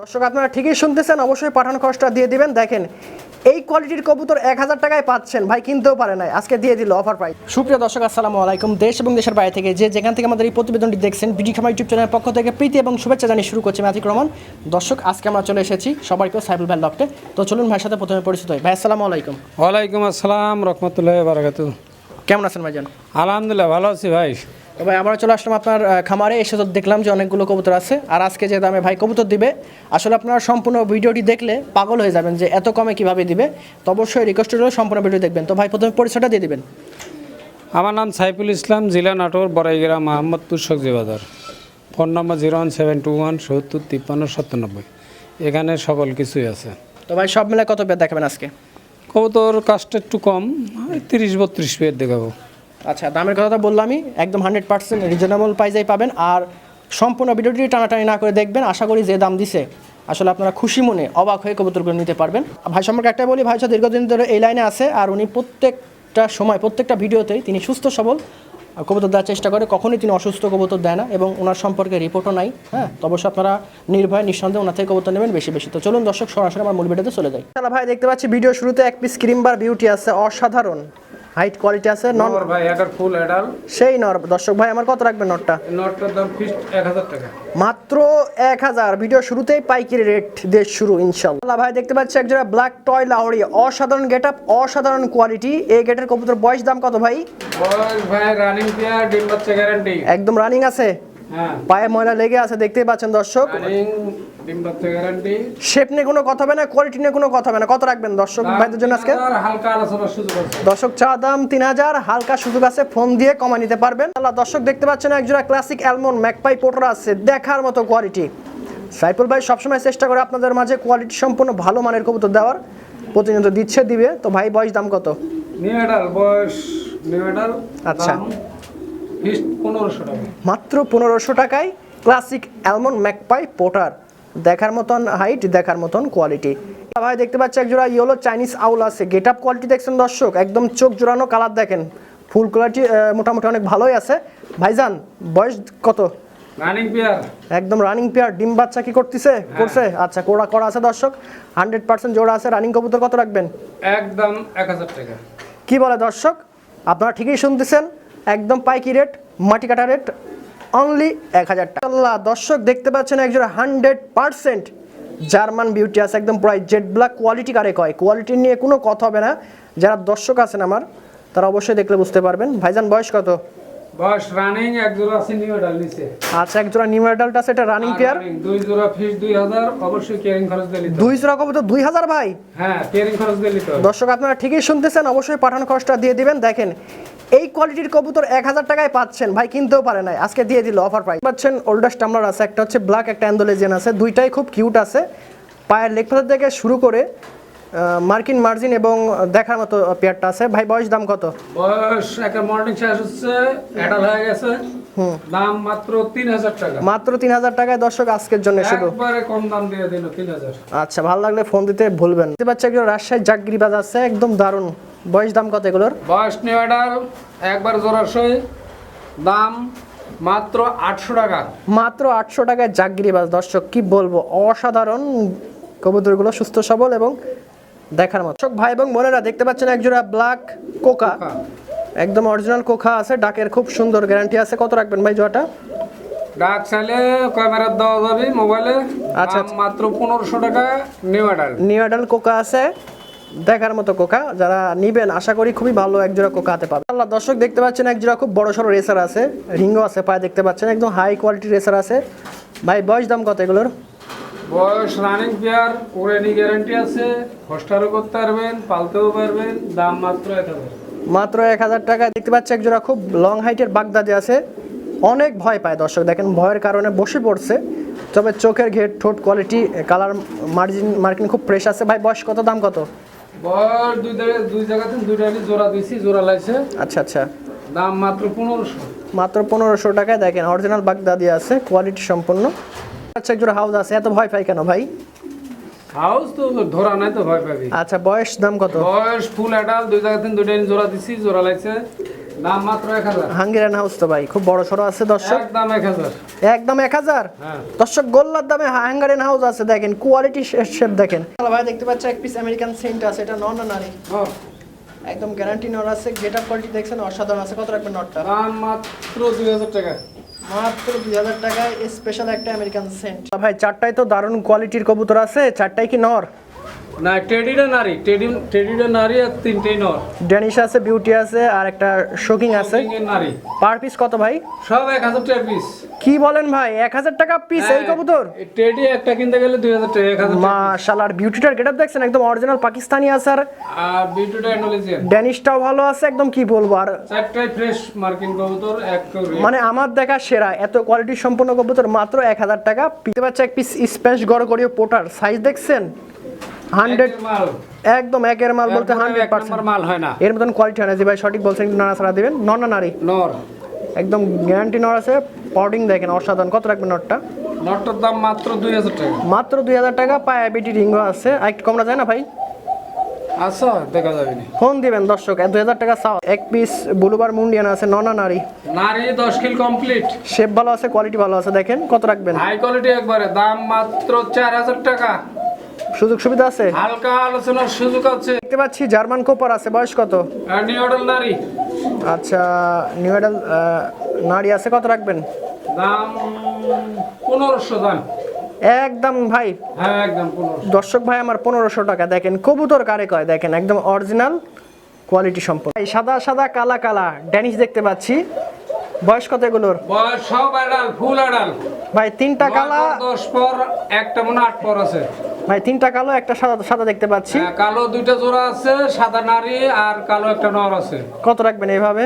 দর্শক আপনারা ঠিকই শুনতেছেন অবশ্যই পাঠানো খরচটা দিয়ে দিবেন। দেখেন এই কোয়ালিটির কবুতর এক হাজার টাকায় পাচ্ছেন। ভাই কিনতেও পারে নাই। আজকে দিয়ে দিল অফার প্রাইস সুপ্রিয় দর্শক আসসালামু আলাইকুম। দেশ এবং দেশের বাইরে থেকে যে যেখান থেকে আমাদের এই প্রতিবেদনটি দেখছেন বিডি খামা ইউটিউব চ্যানেলের পক্ষ থেকে প্রীতি এবং শুভেচ্ছা জানিয়ে শুরু করছি ম্যাথিক রহমান দর্শক আজকে আমরা চলে এসেছি সবার কেউ সাইবুল ভাই লফটে তো চলুন ভাইয়ের সাথে প্রথমে পরিচিত হই। ভাই আসসালামু আলাইকুম। ওয়ালাইকুম আসসালাম রহমতুল্লাহ বারাকাতু কেমন আছেন ভাইজান? আলহামদুলিল্লাহ ভালো আছি ভাই। তো ভাই আমরা চলে আসলাম আপনার খামারে। এসে তো দেখলাম যে অনেকগুলো কবুতর আছে। আর আজকে যে দামে ভাই কবুতর দিবে আসলে আপনারা সম্পূর্ণ ভিডিওটি দেখলে পাগল হয়ে যাবেন যে এত কমে কীভাবে দিবে। তো অবশ্যই রিকোয়েস্ট হলো সম্পূর্ণ ভিডিও দেখবেন। তো ভাই প্রথমে পরিচয়টা দিয়ে দিবেন। আমার নাম সাইফুল ইসলাম জিলা নাটোর বড়াইগ্রাম মোহাম্মদপুর সবজি বাজার phone number zero one seven two one সত্তর তিপ্পান্ন সাতানব্বই। এখানে সকল কিছুই আছে। তো ভাই সব মিলে কত পেয়ার দেখাবেন আজকে? কবুতর কাজটা একটু কম তিরিশ বত্রিশ পেয়ে দেখাবো। আচ্ছা দামের কথা তো বললামই, একদম হান্ড্রেড পার্সেন্ট রিজনেবল প্রাইসেই পাবেন আর সম্পূর্ণ ভিডিওটি টানাটানি না করে দেখবেন। আশা করি যে দাম দিছে। আসলে আপনারা খুশি মনে অবাক হয়ে কবুতরগুলো নিতে পারবেন। ভাই সম্পর্কে একটা বলি, ভাই হচ্ছে দীর্ঘদিন ধরে এই লাইনে আছে আর উনি প্রত্যেকটা সময়, প্রত্যেকটা ভিডিওতেই তিনি সুস্থ, সবল কবুতর দেওয়ার চেষ্টা করে। কখনোই তিনি অসুস্থ কবুতর দেয় না এবং ওনার সম্পর্কে রিপোর্টও নাই হ্যাঁ? তো অবশ্যই আপনারা নির্ভয়, নিঃসন্দেহে ওনার থেকে কবুতর নেবেন বেশি বেশি। তো চলুন দর্শক, সরাসরি আমার মূল ভিডিওতে চলে যাই। তাহলে ভাই দেখতে পাচ্ছি ভিডিও শুরুতে এক পিস ক্রিমবার বিউটি আছে, অসাধারণ। হাইট কোয়ালিটি আছে? নন ভাই এটার ফুল এডাল সেই নর দর্শক ভাই আমার কত রাখবেন নটটা? নটটার দাম ফিক্সড এক হাজার টাকা। মাত্র এক হাজার। ভিডিও শুরুতেই পাইকারি রেট দিয়ে শুরু ইনশাল্লাহ ভাই দেখতে পাচ্ছি একজোড়া ব্ল্যাক টয় লাহরি। অসাধারণ গেট আপ অসাধারণ কোয়ালিটি এই গেটের কবুতর বয়স দাম কত ভাই? বয়স ভাই রানিং পেয়ার ডিম বাচ্চা গ্যারান্টি একদম রানিং আছে? হ্যাঁ। পায়ে ময়লা লেগে আছে দেখতেই পাচ্ছেন দর্শক। রানিং ডিম বাচ্চা গ্যারান্টি শেপ নিয়ে কোনো কথা হবে না কোয়ালিটি নিয়ে কোনো কথা হবে না। কত রাখবেন দর্শক ভাইদের জন্য আজকে? হালকা আলোচনার সুযোগ আছে। দর্শক চা দাম তিন হাজার হালকা সুযোগ আছে ফোন দিয়ে কমা নিতে পারবেন। আল্লাহ দর্শক দেখতে পাচ্ছেন একজোড়া ক্লাসিক অ্যালমন্ড ম্যাকপাই পোটার আছে দেখার মতো কোয়ালিটি সাইফুল ভাই সবসময় চেষ্টা করে আপনাদের মাঝে কোয়ালিটি সম্পূর্ণ ভালো মানের কবুতর দেওয়ার। প্রতিনিয়ত দিচ্ছে দিবে। তো ভাই বয়স দাম কত? নিউ এডাল বয়স নিউ এডাল আচ্ছা। মাত্র পনেরোশো টাকায় ক্লাসিক অ্যালমন্ড ম্যাকপাই পোটার দেখার মতন হাইট দেখার মতন কোয়ালিটি ভাই দেখতে পাচ্ছি একজোড়া ইয়েলো চাইনিজ আউল আছে। গেট আপ কোয়ালিটি দেখছেন দর্শক? একদম চোখ জোড়ানো কালার দেখেন। ফুল কোয়ালিটি মোটামুটি অনেক ভালোই আছে। ভাইজান বয়স কত? রানিং পেয়ার একদম রানিং পেয়ার ডিম বাচ্চা কি করতেছে? করছে? আচ্ছা কোড়া করা আছে দর্শক? হান্ড্রেড পার্সেন্ট জোড়া আছে। রানিং কবুতর কত রাখবেন? একদম এক হাজার টাকা। কি বলে দর্শক? আপনারা ঠিকই শুনতেছেন। একদম পাইকি রেট মাটি কাটা রেট অনলি এক হাজার টাকা। দর্শক দেখতে পাচ্ছেন একজন হান্ড্রেড পার্সেন্ট জার্মান বিউটি আছে, একদম প্রায় জেড ব্ল্যাক কোয়ালিটি কারে কয়। কোয়ালিটি নিয়ে কোনো কথা হবে না। যারা দর্শক আছেন আমার, তারা অবশ্যই দেখলে বুঝতে পারবেন। ভাইজান, বয়স কত? বয়স রানিং এক জোড়া আছে নিউ নিচে। আচ্ছা এক জোড়া নিউ অ্যাডাল্ট আছে এটা রানিং পেয়ার দুই জোড়া ফিস দুই হাজার অবশ্যই কেয়ারিং খরচ দিলে দুই জোড়া কবুতর দুই হাজার ভাই? হ্যাঁ কেয়ারিং খরচ দিলে তো দর্শক আপনারা ঠিকই শুনতেছেন অবশ্যই পাঠানো খরচটা দিয়ে দিবেন। দেখেন এই কোয়ালিটির কবুতর এক হাজার টাকায় পাচ্ছেন। ভাই কিনতেও পারে নাই। আজকে দিয়ে দিল অফার প্রাইস পাচ্ছেন ওল্ডার টামলার আছে একটা হচ্ছে ব্ল্যাক একটা অ্যান্ডোলেজিয়ান আছে। দুইটাই খুব কিউট আছে। পায়ের লেগ থেকে শুরু করে মার্কিন মার্জিন এবং দেখার মতো পেয়ারটা আছে। ভাই বয়স দাম কত? বয়স একটা মর্নিং শেষ হচ্ছে এডাল হয়ে গেছে। দাম মাত্র তিন হাজার টাকা। মাত্র তিন হাজার টাকায় দর্শক আজকের জন্য শুধু। একবারে কম দাম দিয়ে দিল তিন হাজার। আচ্ছা ভালো লাগলে ফোন দিতে ভুলবেন দেখতে পাচ্ছি একজন রাজশাহী জাগগিরি বাজ আছে একদম দারুণ। বয়স দাম কত এগুলোর? বয়স নিউ একবার জোড়াশই দাম মাত্র আটশো টাকা। মাত্র আটশো টাকায় জাগগিরি বাস দর্শক কি বলব? অসাধারণ। কবুতরগুলো সুস্থ সবল এবং দেখার মতো। দর্শক ভাই এবং বোনেরা দেখতে পাচ্ছেন একজোড়া ব্ল্যাক কোকা। একদম অরিজিনাল কোকা আছে ডাকের খুব সুন্দর গ্যারান্টি আছে। কত রাখবেন ভাই জোয়াটা ডাক চাইলে ক্যামেরা দেওয়া যাবে মোবাইলে আচ্ছা, মাত্র পনেরোশো টাকা নিউ এডাল নিউ অ্যাডাল কোকা আছে দেখার মতো কোকা। যারা নিবেন আশা করি খুবই ভালো একজোড়া কোকা হাতে পাবে আল্লাহ দর্শক দেখতে পাচ্ছেন একজোড়া খুব বড় সড়ো রেসার আছে রিঙ্গও আছে পায়ে দেখতে পাচ্ছেন একদম হাই কোয়ালিটি রেসার আছে। ভাই বয়স দাম কত এগুলোর? বয়স রানিং পেয়ার ওরেনি গ্যারান্টি আছে হোস্টারও করতে পারবেন পালতেও পারবেন দাম মাত্র এক হাজার। মাত্র এক হাজার টাকায় দেখতে পাচ্ছি একজোড়া খুব লং হাইটের বাগদাদি আছে। অনেক ভয় পায় দর্শক দেখেন ভয়ের কারণে বসে পড়ছে। তবে চোখের ঘেট ঠোঁট কোয়ালিটি কালার মার্জিন মার্কিন খুব ফ্রেশ আছে। ভাই বয়স কত দাম কত? বয়স দুই দুই জায়গাতে দুইটা জোড়া দিছি জোড়া লাইছে আচ্ছা আচ্ছা। দাম মাত্র পনেরোশো। মাত্র পনেরোশো টাকায় দেখেন অরিজিনাল বাগদাদি আছে কোয়ালিটি সম্পূর্ণ। আচ্ছা একজোড়া হাউস আছে এত ভয় পাই কেন ভাই? হাউস তো ধরা নাই তো ভয় পাবি। আচ্ছা বয়স দাম কত? বয়স ফুল অ্যাডাল দুই জায়গাতে দুইটা জোড়া দিছি জোড়া লাইছে দাম মাত্র এক হাজার। হাঙ্গেরিয়ান হাউস তো ভাই খুব বড় সড়ো আছে দর্শক। একদম এক হাজার। একদম এক হাজার? হ্যাঁ। দর্শক গোল্লার দামে হাঙ্গারিয়ান হাউস আছে দেখেন কোয়ালিটি শেপ দেখেন। ভাই দেখতে পাচ্ছ এক পিস আমেরিকান সেন্ট আছে এটা নন না নারী একদম গ্যারান্টি নট আছে গেট আপ কোয়ালিটি দেখছেন অসাধারণ আছে কত রাখবেন নটটা? দাম মাত্র দুই হাজার টাকা। মাত্র দুই হাজার টাকায় স্পেশাল একটা আমেরিকান সেন্ট ভাই, চারটায় তো দারুণ কোয়ালিটির কবুতর আছে, চারটায় কি নর? না টেডিটা নারী টেডি টেডিটা নারী আর তিনটেই নর। ড্যানিশ আছে বিউটি আছে আর একটা শোকিং আছে। নারী। পার পিস কত ভাই? সব এক হাজার টাকা পিস কি বলেন ভাই এক হাজার টাকা পিস হ্যাঁ। এই কবুতর টেডি একটা কিনতে গেলে দুই হাজার টাকা এক হাজার টাকা মাশাআল্লাহ আর বিউটিটার গেটআপ দেখছেন? একদম অরিজিনাল পাকিস্তানি আছে আর বিউটিটা ইন্ডোনেশিয়ান ড্যানিশটাও ভালো আছে একদম কি বলব আর চারটাই ফ্রেশ মার্কিন কবুতর এক মানে আমার দেখা সেরা এত কোয়ালিটি সম্পন্ন কবুতর মাত্র এক হাজার টাকা। পিতে পাচ্ছে এক পিস স্প্যাশ গড়গড়িও পোটার সাইজ দেখছেন? হান্ড্রেড একদম একের মাল বলতে হান্ড্রেড পার্সেন্ট। মাল হয় না। এর মতন কোয়ালিটি হয় না। যে ভাই সঠিক বলছেন একটু নাড়াচাড়া দিবেন? নর না নারী নর। একদম গ্যারান্টি নর আছে। পডিং দেখেন অসাধারণ। কত রাখবেন নটটা নটটার দাম মাত্র দুই হাজার টাকা। মাত্র দুই হাজার টাকা। পায়ে বিটি রিঙ্গো আছে। আর একটু কমরা যায় না ভাই? আচ্ছা দেখা যাবে না। ফোন দিবেন দর্শক। দুই হাজার টাকা চাও এক পিস ব্লুবার মুন্ডিয়ান আছে ননা নারী নারী দশ কিল কমপ্লিট শেপ ভালো আছে কোয়ালিটি ভালো আছে। দেখেন কত রাখবেন? হাই কোয়ালিটি একবারে। দাম মাত্র চার হাজার টাকা। সুযোগ সুবিধা আছে? হালকা আলোচনার সুযোগ আছে। দেখতে পাচ্ছি জার্মান কোপার আছে বয়স কত? নিউডল নারী। আচ্ছা নিউ এডাল নারী আছে কত রাখবেন? দাম পনেরোশো দাম। একদম ভাই। হ্যাঁ একদম দর্শক ভাই আমার পনেরোশো টাকা। দেখেন কবুতর কারে কয়? দেখেন একদম অরিজিনাল কোয়ালিটি সম্পন্ন। এই সাদা সাদা কালা কালা ড্যানিশ দেখতে পাচ্ছি। বয়স কত এগুলোর? বয়স সব আডাল ফুল আডাল ভাই তিনটা কালা। দশ পর একটা মনে আট পর আছে। ভাই তিনটা কালো একটা সাদা সাদা দেখতে পাচ্ছি। হ্যাঁ, কালো দুইটা জোড়া আছে সাদা নারী আর কালো একটা নর আছে। কত রাখবেন এইভাবে?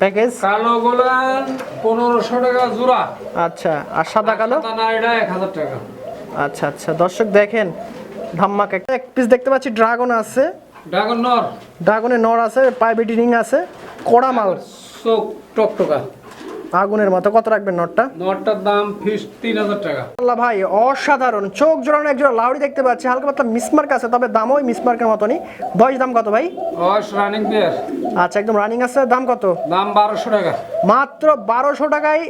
প্যাকেজ কালো গোলান পনেরোশো টাকা জোড়া। আচ্ছা আর সাদা কালো? সাদা নারীটা এক হাজার টাকা। আচ্ছা আচ্ছা দর্শক দেখেন ধাম্মাক একটা। এক পিস দেখতে পাচ্ছি ড্রাগন আছে। ড্রাগন নর। ড্রাগনের নর আছে পাইবেটি রিং আছে কড়া মাল। চোখ টকটকা। আগুনের মতো কত রাখবেন নটটা? নটটার দাম ফিস তিন হাজার টাকা। আল্লাহ ভাই অসাধারণ। চোখ জোড়ানো একজোড়া লাউড়ি দেখতে পাচ্ছি হালকা পাতলা মিসমার্ক আছে তবে দাম ওই মিসমার্কের মতনই। বয়স দাম কত ভাই? রানিং পেয়ার আচ্ছা একদম রানিং আছে দাম কত? দাম বারোশো টাকা। মাত্র বারোশো টাকায়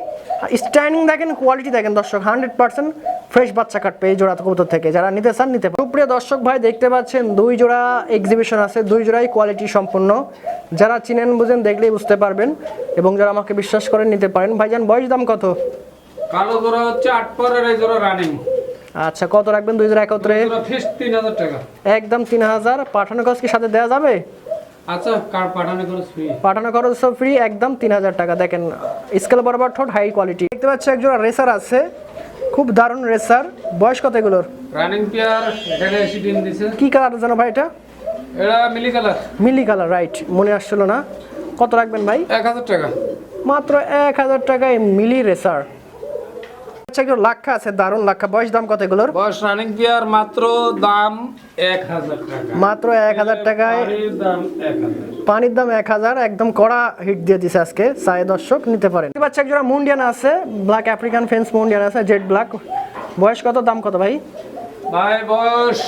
স্ট্যান্ডিং দেখেন কোয়ালিটি দেখেন দর্শক হান্ড্রেড পার্সেন্ট ফ্রেশ বাচ্চা কাটবে এই জোড়া কবুতর থেকে। যারা নিতে চান নিতে পারেন। সুপ্রিয় দর্শক ভাই দেখতে পাচ্ছেন দুই জোড়া এক্সিবিশন আছে দুই জোড়াই কোয়ালিটি সম্পূর্ণ যারা চিনেন বুঝেন দেখলেই বুঝতে পারবেন এবং যারা আমাকে বিশ্বাস করেন নিতে পারেন। ভাইজান বয়স দাম কত? কালো জোড়া হচ্ছে আট পরের এই জোড়া রানিং আচ্ছা কত রাখবেন দুই জোড়া একত্রে? টাকা। একদম তিন হাজার। পাঠানো খরচ কি সাথে দেওয়া যাবে? আচ্ছা কার পাঠানো খরচ ফ্রি একদম তিন হাজার টাকা। দেখেন স্কেল বরাবর ঠোঁট হাই কোয়ালিটি দেখতে পাচ্ছি একজোড়া রেসার আছে। খুব দারুণ স্যার। বয়স কত এগুলোর? রানিং পেয়ার এখানে এসে ডিম দিছে। কি কালার জানো ভাই এটা? এটা মিলি কালার মিলি কালার রাইট মনে আসছিল না। কত রাখবেন ভাই? এক হাজার টাকা। মাত্র এক হাজার টাকায় মিলি রেসার আচ্ছা একটু লাক্ষা আছে দারুণ লাক্ষা। বয়স দাম কত এগুলোর? বয়স রানিং পেয়ার মাত্র দাম এক হাজার টাকা। মাত্র এক হাজার টাকায়। পানির দাম এক হাজার। একদম কড়া হিট দিয়ে দিছে আজকে সাড়ে দর্শক নিতে পারেন। পাচ্ছি একজোড়া মুন্ডিয়ান আছে ব্ল্যাক আফ্রিকান ফেন্স মুন্ডিয়ান আছে জেড ব্ল্যাক বয়স কত দাম কত ভাই? ভাই বয়স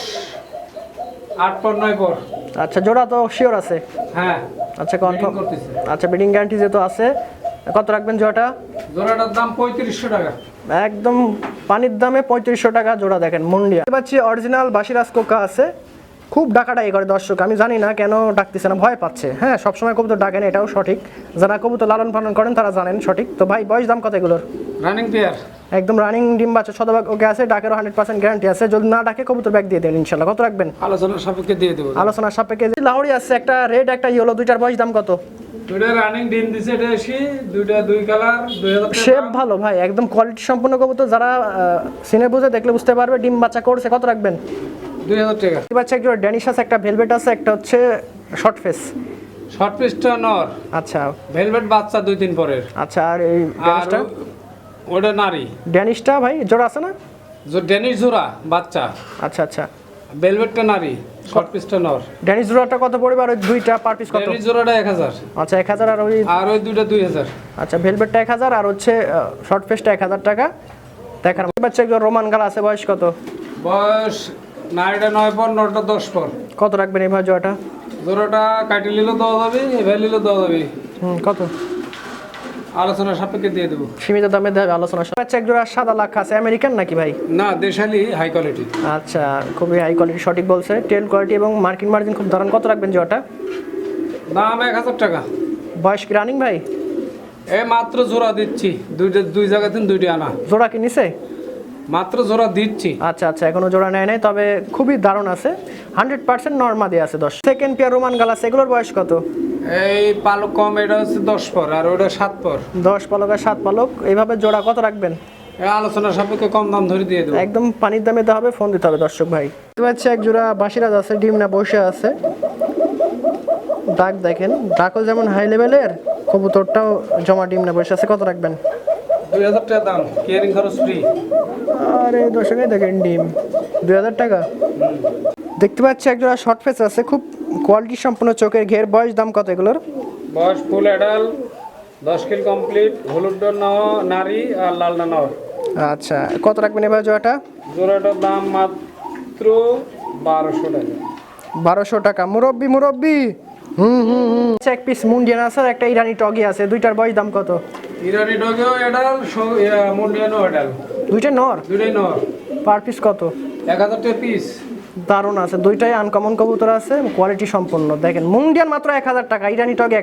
আট পর নয় পর। আচ্ছা জোড়া তো শিওর আছে। হ্যাঁ আচ্ছা কনফার্ম। আচ্ছা বিডিং গ্যারান্টি যেহেতু আছে কত রাখবেন জোড়াটা? জোড়াটার দাম পঁয়ত্রিশশো টাকা। একদম পানির দামে পঁয়ত্রিশশো টাকা জোড়া দেখেন মুন্ডিয়া। পাচ্ছি অরিজিনাল বাসিরাজ কোকা আছে। খুব ডাকাডাকি করে দর্শক আমি জানি না কেন ডাকতেছে না ভয় পাচ্ছে। হ্যাঁ সবসময় কবুতর ডাকেন এটাও সঠিক। যারা কবুতর লালন পালন করেন তারা জানেন সঠিক। তো ভাই বয়স দাম কত এগুলোর? রানিং পেয়ার একদম রানিং ডিম বাচ্চা শতভাগ ওকে আছে ডাকেরও হান্ড্রেড পার্সেন্ট গ্যারান্টি আছে। যদি না ডাকে কবুতর ব্যাগ দিয়ে দেবেন ইনশাল্লাহ। কত রাখবেন? আলোচনার সাপেক্ষে দিয়ে দেবো। আলোচনার সাপেক্ষে যে লাউড়ি আছে একটা রেড একটা ইয়েলো দুইটার বয়স দাম কত? দুইটা রানিং ডিম দিছে এটা এসে দুইটা দুই কালার শেপ ভালো ভাই একদম কোয়ালিটি কবুতর যারা সিনে বুঝে দেখলে বুঝতে পারবে ডিম বাচ্চা করছে কত রাখবেন? দুই হাজার টাকা। দেখতে পাচ্ছি একজন ড্যানিশ আছে একটা ভেলভেট আছে একটা হচ্ছে শর্ট ফেস শর্ট পিসটা নর। আচ্ছা। ভেলভেট বাচ্চা দুই দিন পরের। আচ্ছা আর এই ড্যানিশটা ওটা নারী। ড্যানিশটা ভাই জোড়া আছে না? জোড়া বাচ্চা। আচ্ছা আচ্ছা। ভেলভেটটা নারী শর্ট পিসটা নর। ড্যানিশ জোড়াটা কত পড়বে আর ওই দুইটা পার পিস কত? ডেনিস জোড়াটা এক হাজার। আচ্ছা এক হাজার আর ওই আর ওই দুইটা দুই হাজার। আচ্ছা ভেলভেটটা এক হাজার আর হচ্ছে শর্ট এক হাজার টাকা। দেখার বাচ্চা একজন রোমান গাল আছে বয়স কত? বয়স নারীটা নয় পর নটা দশ পর। কত রাখবেন এই ভাই জোড়াটা? জোড়াটা কাটি নিলেও দেওয়া যাবে এভাবে নিলেও দেওয়া যাবে। হুম কত? আলোচনা সাপেক্ষে দিয়ে দেবো। সীমিত দামে দেবে আলোচনা সাপেক্ষে। এক জোড়া সাদা লাখ আছে। আমেরিকান নাকি ভাই? না দেশালি হাই কোয়ালিটি আচ্ছা খুবই হাই কোয়ালিটি সঠিক বলছে। টেল কোয়ালিটি এবং মার্কিন মার্জিন খুব দারুণ। কত রাখবেন জোড়াটা দাম এক হাজার টাকা। বয়স কি রানিং ভাই? এই মাত্র জোড়া দিচ্ছি। দুইটা দুই জায়গা থেকে দুইটি আনা। জোড়া কি নিছে? মাত্র জোড়া দিচ্ছি। আচ্ছা আচ্ছা এখনও জোড়া নেয় নাই তবে খুবই দারুণ আছে। হান্ড্রেড পার্সেন্ট নর্মা দিয়ে আছে দশ। সেকেন্ড পেয়ার রোমান গালাস এগুলোর বয়স কত? এই পালক কম এটা হচ্ছে দশ পর আর ওটা সাত পর। দশ পালক আর সাত পালক এইভাবে জোড়া কত রাখবেন? এই আলোচনা সাপেক্ষে কম দাম ধরে দিয়ে দেবো। একদম পানির দামে দিতে হবে ফোন দিতে হবে দর্শক ভাই। দেখতে পাচ্ছি এক জোড়া বাসিরাজ আছে ডিম না বসে আছে। ডাক দেখেন ডাকও যেমন হাই লেভেলের কবুতরটাও জমা ডিম না বসে আছে কত রাখবেন? দুই হাজার টাকা দাম কেয়ারিং খরচ ফ্রি আরে দর্শকে দেখেন ডিম দুই হাজার টাকা। দেখতে পাচ্ছি এক জোড়া শর্ট ফেস আছে খুব কোয়ালিটি সম্পূর্ণ চোখের ঘের। বয়স দাম কত এগুলোর? বয়স ফুল অ্যাডাল দশ কিল কমপ্লিট হলুদ নারী আর লাল নাও আচ্ছা কত রাখবেন এবার জোড়াটা? জোড়াটার দাম মাত্র বারোশো টাকা। বারোশো টাকা। মুরব্বি মুরব্বি। হুম হুম হুম। আচ্ছা, এক পিস মুন্ডিয়ান আছে আর একটা ইরানি টগি আছে দুইটার বয়স দাম কত? ইরানি ডগেও অ্যাডাল মুন্ডিয়ানও অ্যাডাল দুইটা নর? দুইটাই নর। পার পিস কত? এক হাজার টাকা পিস দারুণ আছে। দুইটাই আনকমন কবুতর আছে কোয়ালিটি সম্পন্ন দেখেন মুন্ডিয়ান মাত্র এক হাজার টাকা ইরানি টগে